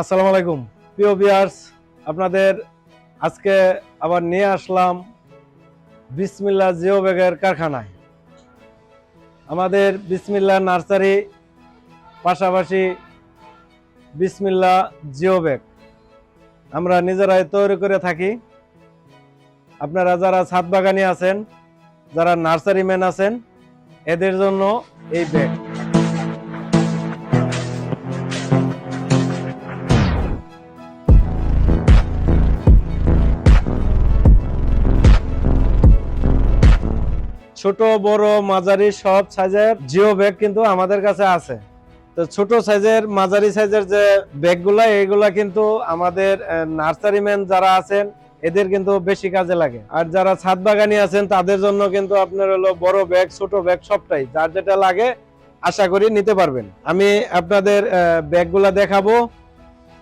আসসালামু আলাইকুম। প্রিয় বিয়ার্স আপনাদের আজকে আবার নিয়ে আসলাম বিসমিল্লা জিও ব্যাগের কারখানায়। আমাদের বিসমিল্লা নার্সারি পাশাপাশি বিসমিল্লা জিও ব্যাগ। আমরা নিজেরাই তৈরি করে থাকি। আপনারা যারা ছাদ বাগানি আছেন, যারা নার্সারি ম্যান আছেন, এদের জন্য এই ব্যাগ। ছোট, বড়, মাঝারি সব সাইজের জিও ব্যাগ কিন্তু আমাদের কাছে আছে। তো ছোট সাইজের মাঝারি সাইজের যে ব্যাগগুলা এইগুলা কিন্তু আমাদের নার্সারিম্যান যারা আছেন, এদের কিন্তু বেশি কাজে লাগে। আর যারা ছাদ বাগানি আছেন, তাদের জন্য কিন্তু আপনার হলো বড় ব্যাগ ছোট ব্যাগ সবটাই। যার যেটা লাগে, আশা করি নিতে পারবেন। আমি আপনাদের ব্যাগগুলা দেখাবো।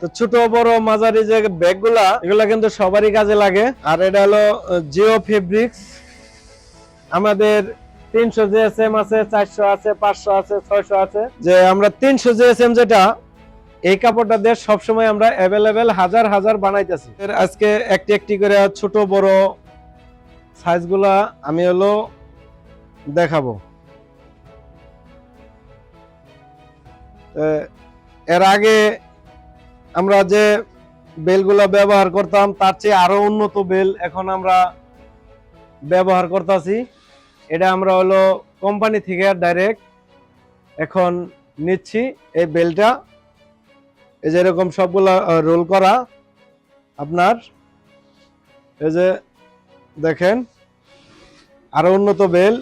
তো ছোট, বড়, মাঝারি যে ব্যাগগুলা এগুলা কিন্তু সবারই কাজে লাগে। আর এটা হলো জিও ফেব্রিক্স আমাদের তিনশো জিএসএম আছে, চারশো আছে, পাঁচশো আছে, ছয়শো আছে। যে আমরা তিনশো জিএসএম যেটা, এই কাপড়টা দিয়ে সবসময় আমরা অ্যাভেলেবেল হাজার হাজার বানাইতেছি। আজকে একটি একটি করে ছোট, বড় সাইজগুলা আমি হলো দেখাবো। এর আগে আমরা যে বেলগুলা ব্যবহার করতাম, তার চেয়ে আরও উন্নত বেল এখন আমরা ব্যবহার করতেছি। এটা আমরা হলো কোম্পানি থেকে ডাইরেক্ট এখন নিচ্ছি এই বেলটা এই যে এরকম সবগুলা রোল করা আপনার। এই যে দেখেন, আরও উন্নত বেল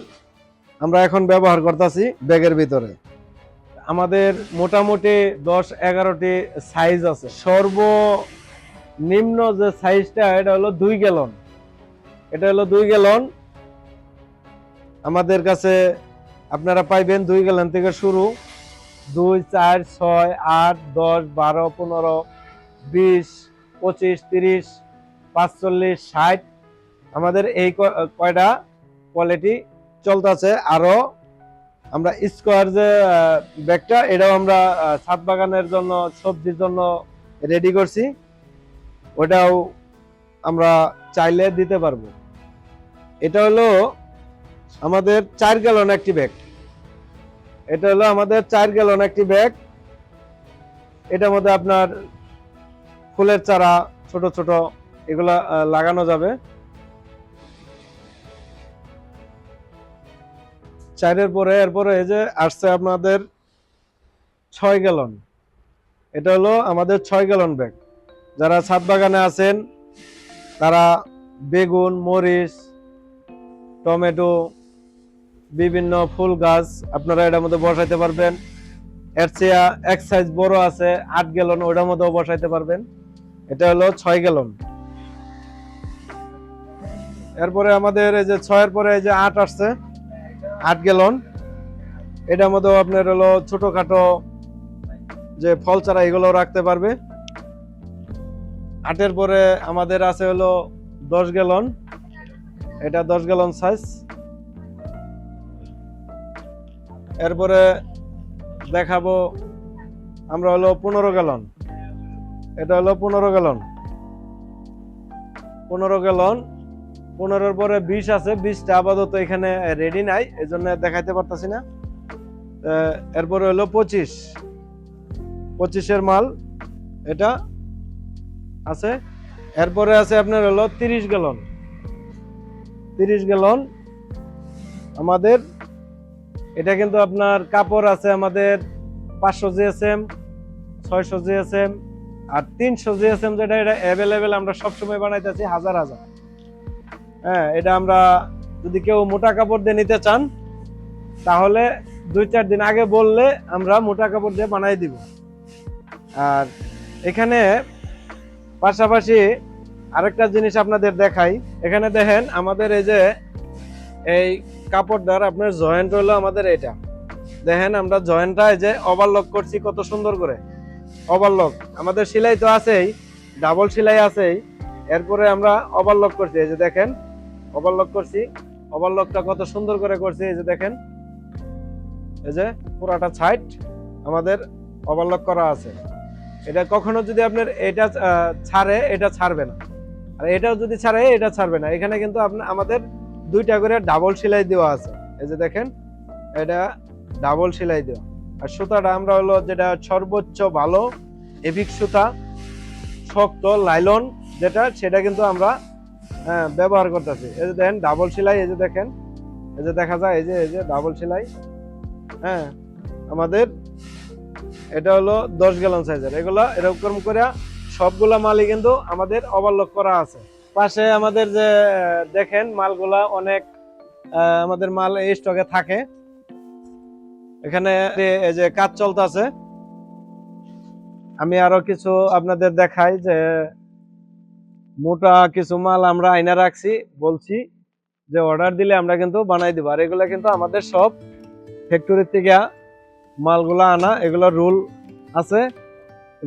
আমরা এখন ব্যবহার করতেছি ব্যাগের ভিতরে। আমাদের মোটামুটি দশ এগারোটি সাইজ আছে। সর্বনিম্ন যে সাইজটা এটা হলো দুই গ্যালন এটা হলো দুই গ্যালন আমাদের কাছে আপনারা পাইবেন দুই গ্যালন থেকে শুরু। দুই, চার, ছয়, আট, দশ, বারো, পনেরো, বিশ, পঁচিশ, তিরিশ, পাঁচচল্লিশ, ষাট। আমাদের এই কয়টা কোয়ালিটি চলতেছে। আরও আমরা স্কোয়ার যে ব্যাগটা, এটাও আমরা ছাদ বাগানের জন্য, সবজির জন্য রেডি করছি। ওটাও আমরা চাইলে দিতে পারব। এটা হলো আমাদের চার গ্যালন একটি ব্যাগ এটা হলো আমাদের চার গ্যালন একটি ব্যাগ এটার মধ্যে আপনার ফুলের চারা, ছোট ছোট, এগুলা লাগানো যাবে। চারের পরে, এরপরে এই যে আসছে আপনাদের ছয় গ্যালন এটা হলো আমাদের ছয় গ্যালন ব্যাগ যারা ছাদ বাগানে আছেন, তারা বেগুন, মরিচ, টমেটো বিভিন্ন ফুল গাছ আপনারা এটার মধ্যে বসাইতে পারবেন। এর চেয়ে এক সাইজ বড় আছে আট গ্যালন ওটার মধ্যেও বসাইতে পারবেন। এটা হলো ছয় গ্যালন এরপরে আমাদের এই যে ছয়ের পরে এই যে আট আসছে, আট গ্যালন এটার মধ্যেও আপনার হলো ছোটোখাটো যে ফল চারা এগুলো রাখতে পারবে। আটের পরে আমাদের আছে হলো দশ গ্যালন এটা দশ গ্যালন সাইজ এরপরে দেখাবো, আমরা হলো পনেরো গ্যালন। এটা হলো পনেরো গ্যালন। পনেরো গ্যালন, পনেরোর পরে বিশ আছে, বিশটা আপাতত এখানে রেডি নাই এই জন্য দেখাইতে পারতাছি না। এরপরে হলো পঁচিশ। পঁচিশের মাল, এটা আছে। এরপরে আছে আপনার হলো তিরিশ গ্যালন। তিরিশ গ্যালন আমাদের এটা কিন্তু আপনার কাপড় আছে আমাদের পাঁচশো জিএসএম, ছয়শো জিএসএম আর তিনশো জিএসএম যেটা, এটা অ্যাভেলেবেল আমরা সবসময় বানাইতেছি হাজার হাজার। হ্যাঁ এটা আমরা যদি কেউ মোটা কাপড় দিয়ে নিতে চান, তাহলে দুই চার দিন আগে বললে আমরা মোটা কাপড় দিয়ে বানাই দিব। আর এখানে পাশাপাশি আরেকটা জিনিস আপনাদের দেখাই। এখানে দেখেন আমাদের এই যে এই কাপড় দ্বারা আপনার জয়েন্ট হলো আমাদের এটা। দেখেন আমরা জয়েন্টটা যে ওভারলক করছি কত সুন্দর করে। ওভারলক আমাদের সেলাই তো আছেই ডাবল সেলাই আছেই। এরপরে আমরা ওভারলক করছি, এই যে দেখেন ওভারলক করছি। ওভারলকটা কত সুন্দর করে করছি, এই যে দেখেন। এই যে পুরাটা সাইড আমাদের ওভারলক করা আছে। এটা কখনো যদি আপনার এটা ছাড়ে, এটা ছাড়বে না। আর এটাও যদি ছাড়ে, এটা ছাড়বে না। এখানে কিন্তু আপনার আমাদের দুইটা করে ডাবল সেলাই দেওয়া আছে। এই যে দেখেন এটা ডাবল সেলাই দেওয়া। আর সুতাটা আমরা হলো যেটা সর্বোচ্চ ভালো এভিক সুতা শক্ত লাইলন যেটা সেটা কিন্তু আমরা হ্যাঁ, ব্যবহার করতেছি। এই যে দেখেন ডাবল সেলাই এই যে দেখেন এই যে দেখা যায় এই যে এই যে ডাবল সেলাই হ্যাঁ আমাদের এটা হলো দশ গ্যালন সাইজের এগুলো এরকম করে সবগুলা মালই কিন্তু আমাদের ওভারলক করা আছে। পাশে আমাদের যে দেখেন মালগুলা অনেক আমাদের মাল এই স্টকে থাকে। এখানে এই যে কাজ চলতেছে। আমি আরও কিছু আপনাদের দেখাই যে, মোটা কিছু মাল আমরা আইনা রাখছি, বলছি যে অর্ডার দিলে আমরা কিন্তু বানাই দিব। আর এগুলা কিন্তু আমাদের সব ফ্যাক্টরি থেকে মালগুলা আনা, এগুলো রুল আছে।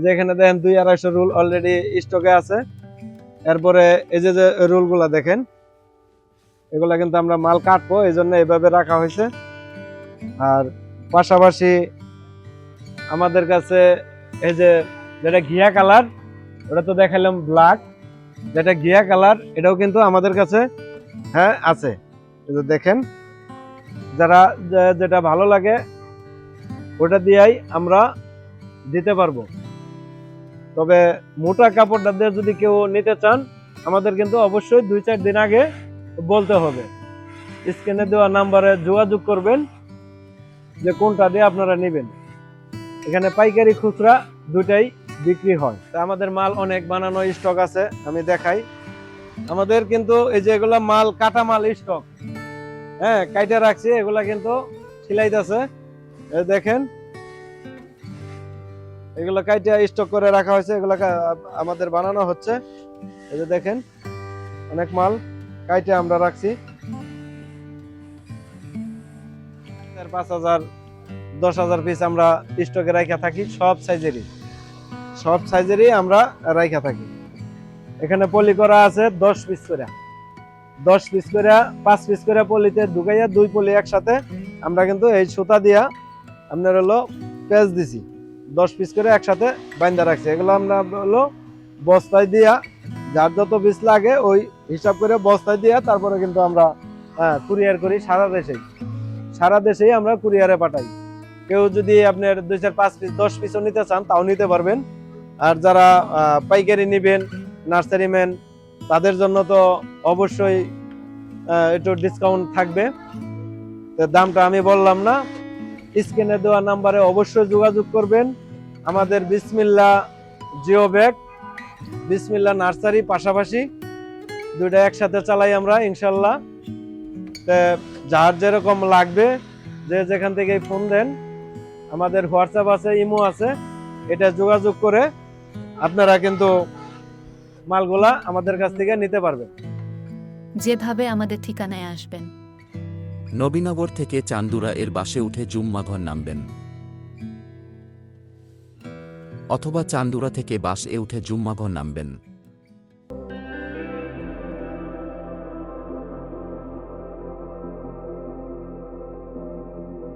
যে এখানে দেখেন দুই আড়াইশো রুল অলরেডি স্টকে আছে। এরপরে এই যে যে রুলগুলা দেখেন, এগুলা কিন্তু আমরা মাল কাটবো এই জন্য এইভাবে রাখা হয়েছে। আর পাশাপাশি আমাদের কাছে এই যে যেটা ঘিয়া কালার, ওটা তো দেখালাম ব্ল্যাক, যেটা ঘিয়া কালার, এটাও কিন্তু আমাদের কাছে হ্যাঁ আছে। দেখেন, যারা যেটা ভালো লাগে, ওটা দিয়েই আমরা দিতে পারব। তবে মোটা কাপড়টা দিয়ে যদি কেউ নিতে চান, আমাদের কিন্তু অবশ্যই দুই চার দিন আগে বলতে হবে। স্ক্রিনে দেওয়া নাম্বারে যোগাযোগ করবেন, যে কোনটা দিয়ে আপনারা নেবেন। এখানে পাইকারি খুচরা দুটাই বিক্রি হয়। তা আমাদের মাল অনেক বানানো স্টক আছে, আমি দেখাই। আমাদের কিন্তু এই যে এগুলা মাল, কাটা মাল স্টক হ্যাঁ কাইটা রাখছি, এগুলা কিন্তু সিলাইতেছে এই দেখেন এগুলো কাইটা স্টক করে রাখা হয়েছে, এগুলো আমাদের বানানো হচ্ছে। এই যে দেখেন, অনেক মাল কাইটা আমরা রাখছি। পাঁচ হাজার, দশ হাজার পিস আমরা স্টকে রাখা থাকি, সব সাইজেরই সব সাইজেরই আমরা রাখা থাকি। এখানে পলি করা আছে দশ পিস করে। দশ পিস করে, পাঁচ পিস করে পলিতে ঢুকাইয়া দুই পলি একসাথে আমরা কিন্তু এই সুতা দিয়া আপনার হলো পেঁচ দিছি। দশ পিস করে একসাথে বাইন্দা রাখছি। এগুলো আমরা হলো বস্তায় দিয়া, যার যত পিস লাগে ওই হিসাব করে বস্তায় দিয়া তারপরে কিন্তু আমরা কুরিয়ার করি সারা দেশেই। সারা দেশেই আমরা কুরিয়ারে পাঠাই। কেউ যদি আপনার দুই চার, পাঁচ পিস দশ পিসও নিতে চান তাও নিতে পারবেন। আর যারা পাইকারি নেবেন নার্সারিম্যান তাদের জন্য তো অবশ্যই একটু ডিসকাউন্ট থাকবে। দামটা আমি বললাম না। স্ক্রিনে দেওয়া নাম্বারে অবশ্যই যোগাযোগ করবেন। আমাদের বিসমিল্লা জিও ব্যাগ বিসমিল্লা নার্সারি পাশাপাশি দুইটা একসাথে চালাই আমরা ইনশাল্লাহ। যার যেরকম লাগবে যে যেখান থেকে ফোন দেন আমাদের হোয়াটসঅ্যাপ আছে ইমো আছে এটা যোগাযোগ করে আপনারা কিন্তু মালগুলা আমাদের কাছ থেকে নিতে পারবেন। যেভাবে আমাদের ঠিকানায় আসবেন। নবীনগর থেকে চান্দুরা এর বাসে উঠে জুম্মাঘর নামবেন। অথবা চান্দুরা থেকে বাস এ উঠে জুম্মাঘর নামবেন।